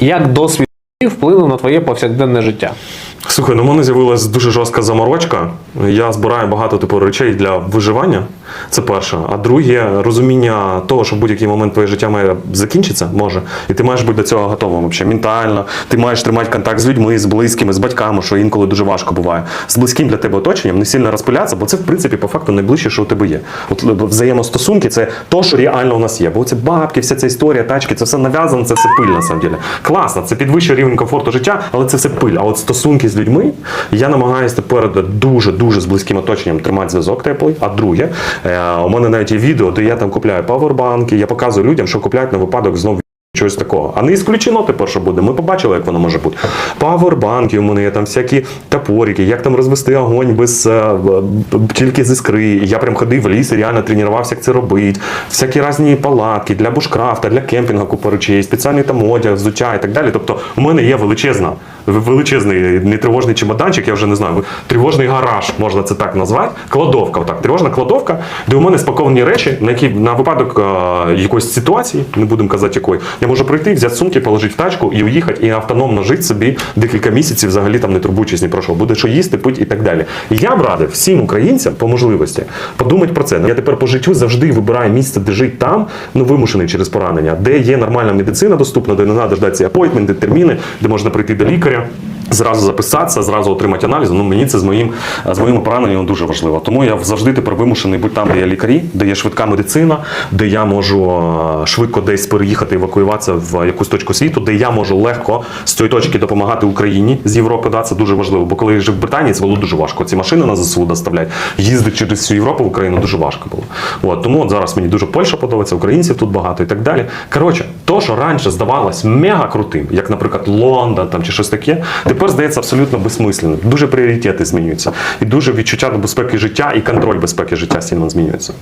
Як досвід вплинув на твоє повсякденне життя? Слухай, ну в мене з'явилася дуже жорстка заморочка. Я збираю багато типу речей для виживання. Це перше. А друге, розуміння того, що в будь-який момент твоє життя має закінчитися, може, і ти маєш бути до цього готовим взагалі, ментально. Ти маєш тримати контакт з людьми, з близькими, з батьками, що інколи дуже важко буває. З близьким для тебе оточенням не сильно розпилятися, бо це в принципі по факту найближче, що у тебе є. От е, взаємостосунки це то, що реально у нас є. Бо це бабки, вся ця історія, тачки, це все нав'язано, це все пиль на самом деле. Класно, це підвищує рівень комфорту життя, але це все пиль. А от стосунки з людьми я намагаюся тепер дуже дуже з близьким оточенням тримати зв'язок теплий. А друге, е, у мене навіть є відео, де я там купляю павербанки, я показую людям, що купляють на випадок знову. Чогось такого. А не ісключено тепер, що буде. Ми побачили, як воно може бути. Павербанки у мене є там всякі топорики, як там розвести огонь без е, тільки з іскри. Я прям ходив в ліс і реально тренувався, як це робити. Всякі різні палатки для бушкрафта, для кемпінгу купа спеціальний там одяг, взуття і так далі. Тобто, у мене є величезна, величезний нетривожний чемоданчик, я вже не знаю, тривожний гараж, можна це так назвати. Кладовка, отак, тривожна кладовка, де у мене спаковані речі, на які на випадок е, якоїсь ситуації, не будемо казати якої, я можу прийти, взяти сумки, положити в тачку і уїхати, і автономно жити собі декілька місяців, взагалі там не турбуючись ні про що. Буде що їсти, пити і так далі. І я б радив всім українцям по можливості подумати про це. Я тепер по життю завжди вибираю місце, де жити там, ну вимушений через поранення, де є нормальна медицина доступна, де не треба ждати ці апойтменти, терміни, де можна прийти до лікаря. go. Зразу записатися, зразу отримати аналіз. Ну мені це з моїм з моїми пораненнями дуже важливо. Тому я завжди тепер вимушений бути там, де є лікарі, де є швидка медицина, де я можу е, швидко десь переїхати, евакуюватися в якусь точку світу, де я можу легко з цієї точки допомагати Україні з Європи. Да, це дуже важливо. Бо коли я жив в Британії, це було дуже важко. Ці машини на ЗСУ доставляють. Їздити через всю Європу в Україну дуже важко було. От тому от зараз мені дуже Польща подобається, українців тут багато і так далі. Коротше, то, що раніше здавалось мега крутим, як, наприклад, Лондон там чи щось таке, тепер здається абсолютно безсмисленим. Дуже пріоритети змінюються, і дуже відчуття безпеки життя і контроль безпеки життя сильно змінюється.